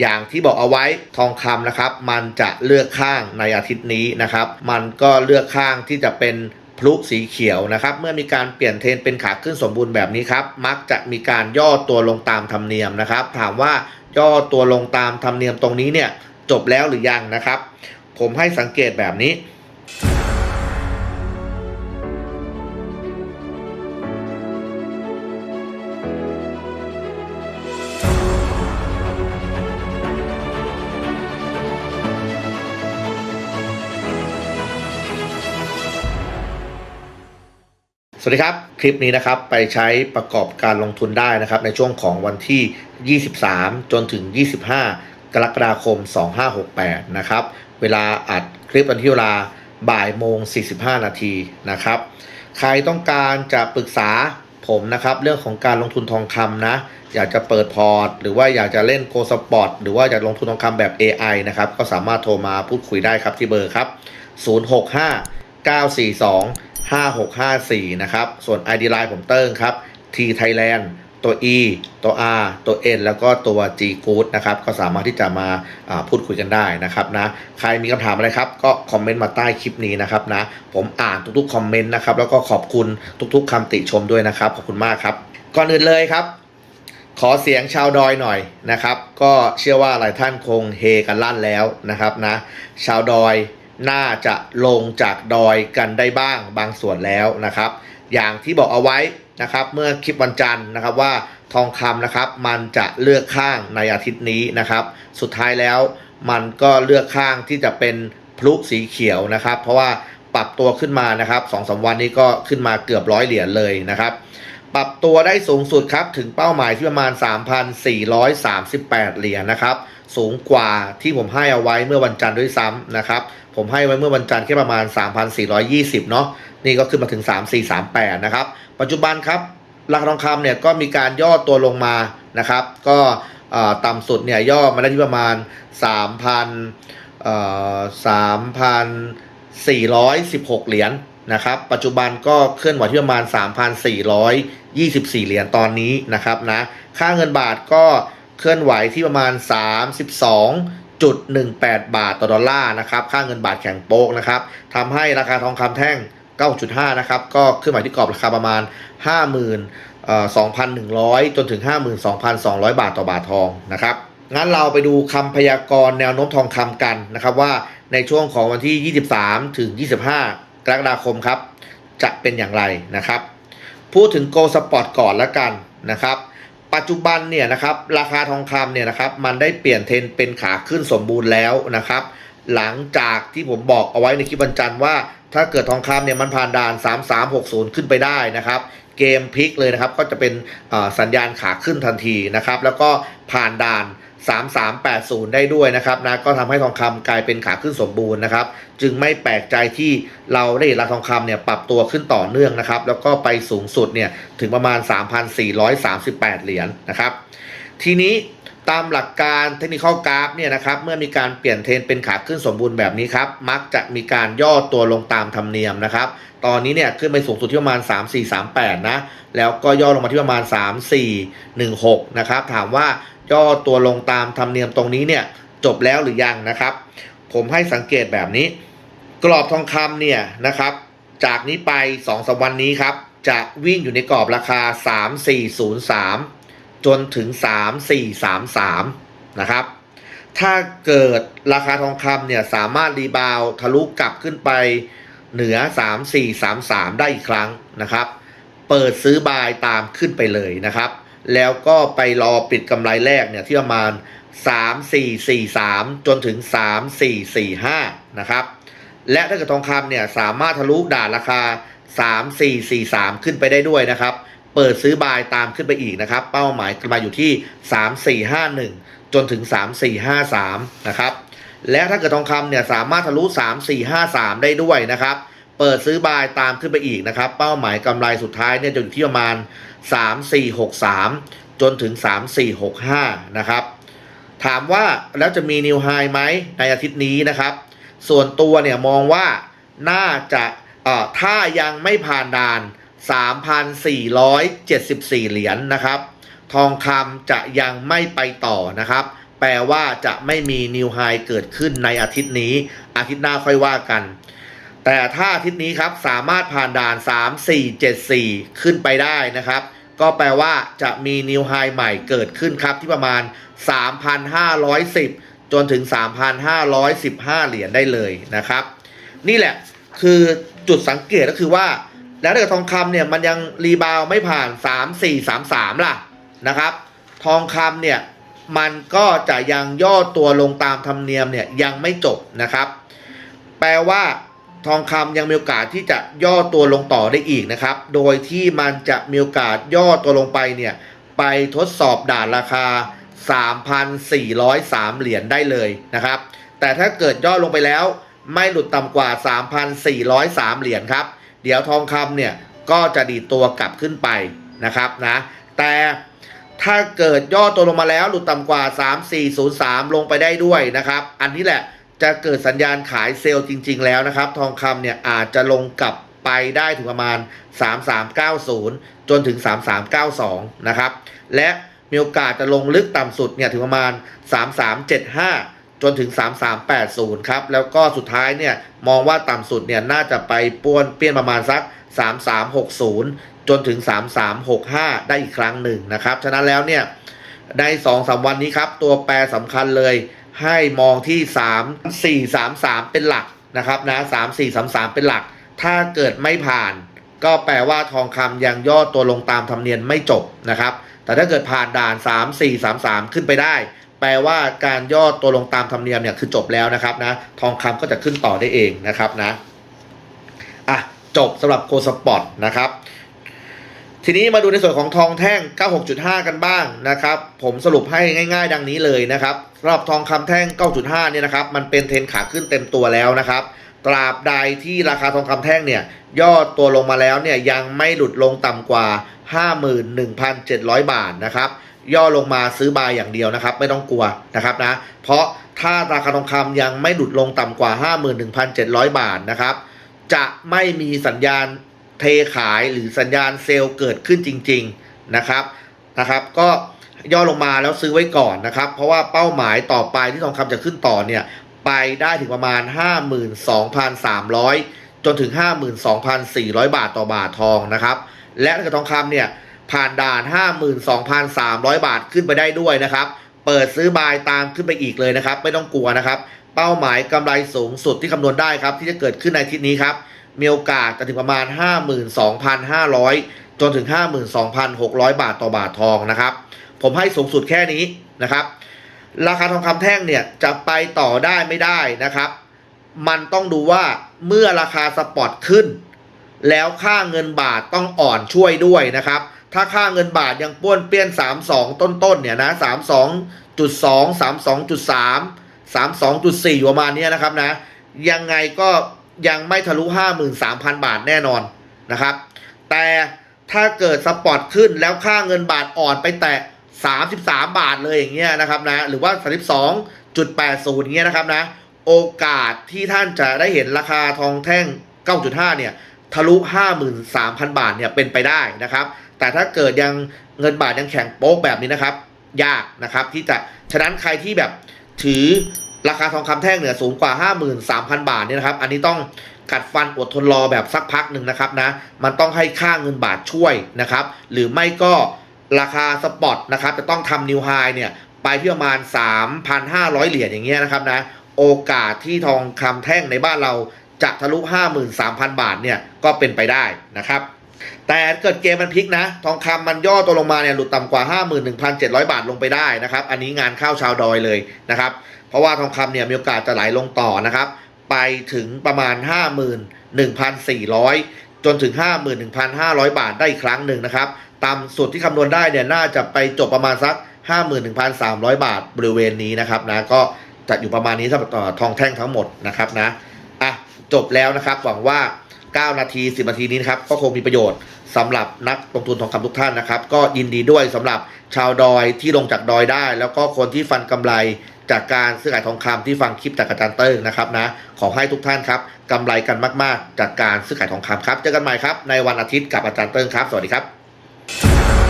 อย่างที่บอกเอาไว้ทองคำนะครับ มันจะเลือกข้างในอาทิตย์นี้นะครับ มันก็เลือกข้างที่จะเป็นพลุสีเขียวนะครับ เมื่อมีการเปลี่ยนเทรนเป็นขาขึ้นสมบูรณ์แบบนี้ครับ มักจะมีการย่อตัวลงตามธรรมเนียมนะครับ ถามว่าย่อตัวลงตามธรรมเนียมตรงนี้เนี่ยจบแล้วหรือยังนะครับ ผมให้สังเกตแบบนี้ สวัสดีครับ คลิปนี้นะครับไปใช้ประกอบการลงทุนได้นะครับ ในช่วงของวันที่ 23 จนถึง 25 กรกฎาคม 2568 นะครับ เวลาอัดคลิปวันที่เวลาบ่ายโมง 45 นาทีนะครับ ใครต้องการจะปรึกษาผมนะครับ เรื่องของการลงทุนทองคำนะ อยากจะเปิดพอร์ต หรือว่าอยากจะเล่นโกสปอร์ตหรือว่าอยากลงทุนทองคำแบบ AI นะครับ ก็สามารถโทรมาพูดคุยได้ครับที่เบอร์ครับ 065 942 5654 นะครับ ส่วน ID Line ผมเติ้งครับ T Thailand ตัว E ตัว R ตัว N แล้วก็ตัว G Good นะครับ ก็สามารถที่จะมาอ่าพูดคุยกันได้นะครับนะ ใครมีคำถามอะไรครับ ก็คอมเมนต์มาใต้คลิปนี้นะครับนะ ผมอ่านทุกๆคอมเมนต์นะครับ แล้วก็ขอบคุณทุกๆคำติชมด้วยนะครับ ขอบคุณมากครับ ก่อนอื่นเลยครับ ขอเสียงชาวดอยหน่อยนะครับ ก็เชื่อว่าหลายท่านคงเฮกันลั่นแล้วนะครับนะ ชาวดอย น่าจะลงจากดอยกันได้บ้างบางส่วนแล้วนะครับ อย่างที่บอกเอาไว้นะครับ เมื่อคลิปวันจันทร์นะครับว่าทองคำนะครับ มันจะเลือกข้างในอาทิตย์นี้นะครับ สุดท้ายแล้วมันก็เลือกข้างที่จะเป็นพลุสีเขียวนะครับ เพราะว่าปรับตัวขึ้นมานะครับสองสามวันนี้ก็ขึ้นมาเกือบร้อยเหรียญเลยนะครับ ปรับตัวได้สูงสุดครับถึงเป้าหมายที่ประมาณ 3,438 เหรียญนะครับ สูงกว่าที่ผมให้เอาไว้เมื่อวันจันทร์ด้วยซ้ำนะครับ ผมให้ไว้เมื่อวันจันทร์แค่ประมาณ 3,420 เนาะนี่ก็ขึ้นมาถึง 3,438 นะครับ ปัจจุบันครับ ราคาทองคำเนี่ยก็มีการย่อตัวลงมานะครับ ก็ต่ำสุดเนี่ยย่อมาได้ที่ประมาณ 3,000เอ่อ3,416 เหรียญนะครับ ปัจจุบันก็เคลื่อนไหวที่ประมาณ 3,424 เหรียญตอนนี้นะครับนะ ค่าเงินบาทก็ เคลื่อนไหวที่ประมาณ 32.18 บาทต่อดอลลาร์นะครับ ค่าเงินบาทแข็งโป๊กนะครับทำให้ราคาทองคำแท่ง 9.5 นะครับ ก็ขึ้นมาที่กรอบราคาประมาณ50,2100 จนถึง 52,200 บาทต่อบาททองนะครับงั้นเราไปดูคำพยากรณ์แนวโน้มทองคำกันนะครับว่าในช่วงของวันที่ 23 ถึง 25 กรกฎาคมครับ จะเป็นอย่างไรนะครับ พูดถึงโกลสปอร์ตก่อนล้วกันนะครับ ปัจจุบันเนี่ยนะครับราคาทองคำเนี่ยนะครับมันได้เปลี่ยนเทรนเป็นขาขึ้นสมบูรณ์แล้วนะครับ หลังจากที่ผมบอกเอาไว้ในคลิปวันจันทร์ว่า ถ้าเกิดทองคำเนี่ยมันผ่านด่าน 3360 ขึ้นไปได้นะครับ เกมพลิกเลยนะครับ ก็จะเป็นสัญญาณขาขึ้นทันทีนะครับ แล้วก็ผ่านด่าน 3380 ได้ด้วยนะครับนะก็ทำให้ทองคำกลายเป็นขาขึ้นสมบูรณ์นะครับ จึงไม่แปลกใจที่เราได้เห็นราคาทองคำเนี่ยปรับตัวขึ้นต่อเนื่องนะครับ แล้วก็ไปสูงสุดเนี่ยถึงประมาณ 3,438 เหรียญนะครับ ทีนี้ ตามหลักการเทคนิคกราฟเนี่ยนะครับเมื่อมีการเปลี่ยนเทรนเป็นขาขึ้นสมบูรณ์แบบนี้ครับมักจะมีการย่อตัวลงตามธรรมเนียมนะครับตอนนี้เนี่ยขึ้นไปสูงสุดที่ประมาณ 3 4 3 8 นะ แล้วก็ย่อลงมาที่ประมาณ 3 4 1 6 นะครับ ถามว่าย่อตัวลงตามธรรมเนียมตรงนี้เนี่ยจบแล้วหรือยังนะครับ ผมให้สังเกตแบบนี้ กรอบทองคำเนี่ยนะครับ จากนี้ไป2อสวันนี้ครับ จะวิ่งอยู่ในกรอบราคา 3403 จนถึง 3433 นะครับ ถ้าเกิดราคาทองคำเนี่ย สามารถรีบาวทะลุกลับขึ้นไปเหนือ 3433 ได้อีกครั้งนะครับ เปิดซื้อบายตามขึ้นไปเลยนะครับ แล้วก็ไปรอปิดกำไรแรกเนี่ยที่ประมาณ 3443 จนถึง 3445 นะครับ และถ้าเกิดทองคำเนี่ย สามารถทะลุด่านราคา 3443 ขึ้นไปได้ด้วยนะครับ เปิดซื้อบายตามขึ้นไปอีกนะครับ เป้าหมายมาอยู่ที่ 3451 จนถึง 3453 นะครับ และถ้าเกิดทองคำเนี่ยสามารถทะลุ 3453 ได้ด้วยนะครับ เปิดซื้อบายตามขึ้นไปอีกนะครับ เป้าหมายกำไรสุดท้ายเนี่ยจะอยู่ที่ประมาณ 3463 จนถึง 3465 นะครับ ถามว่าแล้วจะมีนิวไฮไหมในอาทิตย์นี้นะครับ ส่วนตัวเนี่ยมองว่าน่าจะถ้ายังไม่ผ่านด่าน 3,474 เหรียญนะครับ ทองคำจะยังไม่ไปต่อนะครับ แปลว่าจะไม่มีนิวไฮเกิดขึ้นในอาทิตย์นี้ อาทิตย์หน้าค่อยว่ากัน แต่ถ้าอาทิตย์นี้ครับสามารถผ่านด่าน 3 4 7 4 ขึ้นไปได้นะครับ ก็แปลว่าจะมีนิวไฮใหม่เกิดขึ้นครับที่ประมาณ 3,510 จนถึง 3,515 เหรียญได้เลยนะครับ นี่แหละคือจุดสังเกตก็คือว่า แล้วถ้าเกิดทองคำเนี่ยมันยังรีบาวไม่ผ่าน 3 4 3 3 ล่ะนะครับ ทองคำเนี่ยมันก็จะยังย่อตัวลงตามธรรมเนียมเนี่ยยังไม่จบนะครับ แปลว่าทองคำยังมีโอกาสที่จะย่อตัวลงต่อได้อีกนะครับ โดยที่มันจะมีโอกาสย่อตัวลงไปเนี่ยไปทดสอบด่านราคา 3,403 เหรียญได้เลยนะครับ แต่ถ้าเกิดย่อลงไปแล้วไม่หลุดต่ำกว่า 3,403 เหรียญครับ ดี๋ยวทองคำเนี่ยก็จะดีดตัวกลับขึ้นไปนะครับนะแต่ถ้าเกิดย่อตัวลงมาแล้วหลุดต่ำกว่า 3403 ลงไปได้ด้วยนะครับ อันนี้แหละจะเกิดสัญญาณขายเซลล์จริง ๆ แล้วนะครับ ทองคำเนี่ยอาจจะลงกลับไปได้ถึงประมาณ 3390 จนถึง 3392 นะครับ และมีโอกาสจะลงลึกต่ำสุดเนี่ยถึงประมาณ 3375 จนถึง 3380 ครับ แล้วก็สุดท้ายเนี่ย มองว่าต่ำสุดเนี่ย น่าจะไปป้วนเปี้ยนประมาณสัก 3360 จนถึง 3365 ได้อีกครั้งหนึ่งนะครับ ฉะนั้นแล้วเนี่ย ใน2 3วันนี้ครับ ตัวแปรสำคัญเลย ให้มองที่ 3 4 3 3 เป็นหลักนะครับนะ 3 4 3 3 เป็นหลัก ถ้าเกิดไม่ผ่าน ก็แปลว่าทองคำยังย่อตัวลงตามธรรมเนียมไม่จบนะครับ แต่ถ้าเกิดผ่านด่าน 3 4 3 3 ขึ้นไปได้ แปลว่าการย่อตัวลงตามธรรมเนียมเนี่ยคือจบแล้วนะครับนะทองคำก็จะขึ้นต่อได้เองนะครับนะอะจบสำหรับโคสปอร์ตนะครับทีนี้มาดูในส่วนของทองแท่ง 96.5 กันบ้างนะครับ ผมสรุปให้ง่าย ๆ ดังนี้เลยนะครับสำหรับทองคำแท่ง 9.5 เนี่ยนะครับ มันเป็นเทรนขาขึ้นเต็มตัวแล้วนะครับ ตราบใดที่ราคาทองคำแท่งเนี่ยย่อตัวลงมาแล้วเนี่ยยังไม่หลุดลงต่ำกว่า 51,700 บาทนะครับย่อลงมาซื้อบายอย่างเดียวนะครับ ไม่ต้องกลัวนะครับนะเพราะถ้าราคาทองคำยังไม่หลุดลงต่ำกว่า 51,700 บาทนะครับ จะไม่มีสัญญาณเทขายหรือสัญญาณเซลล์เกิดขึ้นจริง ๆนะครับนะครับ ก็ย่อลงมาแล้วซื้อไว้ก่อนนะครับ เพราะว่าเป้าหมายต่อไปที่ทองคำจะขึ้นต่อเนี่ย ไปได้ถึงประมาณ 52,300 จนถึง 52,400 บาทต่อบาททองนะครับ และถ้าเกิดทองคำเนี่ยผ่านด่าน 52,300 บาทขึ้นไปได้ด้วยนะครับ เปิดซื้อบายตามขึ้นไปอีกเลยนะครับ ไม่ต้องกลัวนะครับ เป้าหมายกำไรสูงสุดที่คำนวณได้ครับ ที่จะเกิดขึ้นในทิตย์นี้ครับ มีโอกาสจะถึงประมาณ 52,500 จนถึง 52,600 บาทต่อบาททองนะครับ ผมให้สูงสุดแค่นี้นะครับ ราคาทองคำแท่งเนี่ยจะไปต่อได้ไม่ได้นะครับ มันต้องดูว่าเมื่อราคาสปอตขึ้น แล้วค่าเงินบาทต้องอ่อนช่วยด้วยนะครับ ถ้าค่าเงินบาทยังป้วนเปี้ยน 32 ต้นๆเนี่ยนะ 32.2 32.3 32.4 อยู่ประมาณนี้นะครับนะ ยังไงก็ยังไม่ทะลุ 53,000 บาทแน่นอนนะครับ แต่ถ้าเกิดสปอตขึ้นแล้วค่าเงินบาทอ่อนไปแตะ 33 บาทเลยอย่างเงี้ยนะครับนะหรือว่า 32.80อย่างเงี้ยนะครับนะโอกาสที่ท่านจะได้เห็นราคาทองแท่ง 9.5 เนี่ยทะลุ 53,000 บาทเนี่ยเป็นไปได้นะครับ แต่ถ้าเกิดยังเงินบาทยังแข็งโป๊กแบบนี้นะครับ ยากนะครับที่จะฉะนั้นใครที่แบบถือราคาทองคำแท่งเนี่ยสูงกว่า 53,000 บาทเนี่ยนะครับ อันนี้ต้องกัดฟันอดทนรอแบบสักพักหนึ่งนะครับนะมันต้องให้ค่าเงินบาทช่วยนะครับ หรือไม่ก็ ราคาสปอตนะครับจะต้องทำนิวไฮเนี่ยไปที่ประมาณ 3,500 เหรียญอย่างเงี้ยนะครับนะโอกาสที่ทองคำแท่งในบ้านเราจะทะลุ 53,000 บาทเนี่ยก็เป็นไปได้นะครับ แต่เกิดเกมมันพลิกนะ ทองคำมันย่อตัวลงมาเนี่ยหลุดต่ำกว่า 51,700 บาทลงไปได้นะครับ อันนี้งานเข้าชาวดอยเลยนะครับ เพราะว่าทองคำเนี่ยมีโอกาสจะไหลลงต่อนะครับ ไปถึงประมาณ 51,400 จนถึง 51,500 บาทได้อีกครั้งหนึ่งนะครับ ต่ำสุดที่คำนวณได้เนี่ยน่าจะไปจบประมาณสัก 51,300 บาทบริเวณนี้นะครับนะก็จะอยู่ประมาณนี้สำหรับทองแท่งทั้งหมดนะครับนะอะจบแล้วนะครับหวังว่า 9 นาที 10 นาทีนี้นะครับก็คงมีประโยชน์สำหรับนักลงทุนทองคำทุกท่านนะครับ ก็ยินดีด้วยสำหรับชาวดอยที่ลงจากดอยได้ แล้วก็คนที่ฟันกำไรจากการซื้อขายทองคำที่ฟังคลิปจากอาจารย์เติ้งนะครับนะขอให้ทุกท่านครับกำไรกันมาก ๆ จากการซื้อขายทองคำครับ เจอกันใหม่ครับในวันอาทิตย์กับอาจารย์เติ้งครับ สวัสดีครับ Yeah.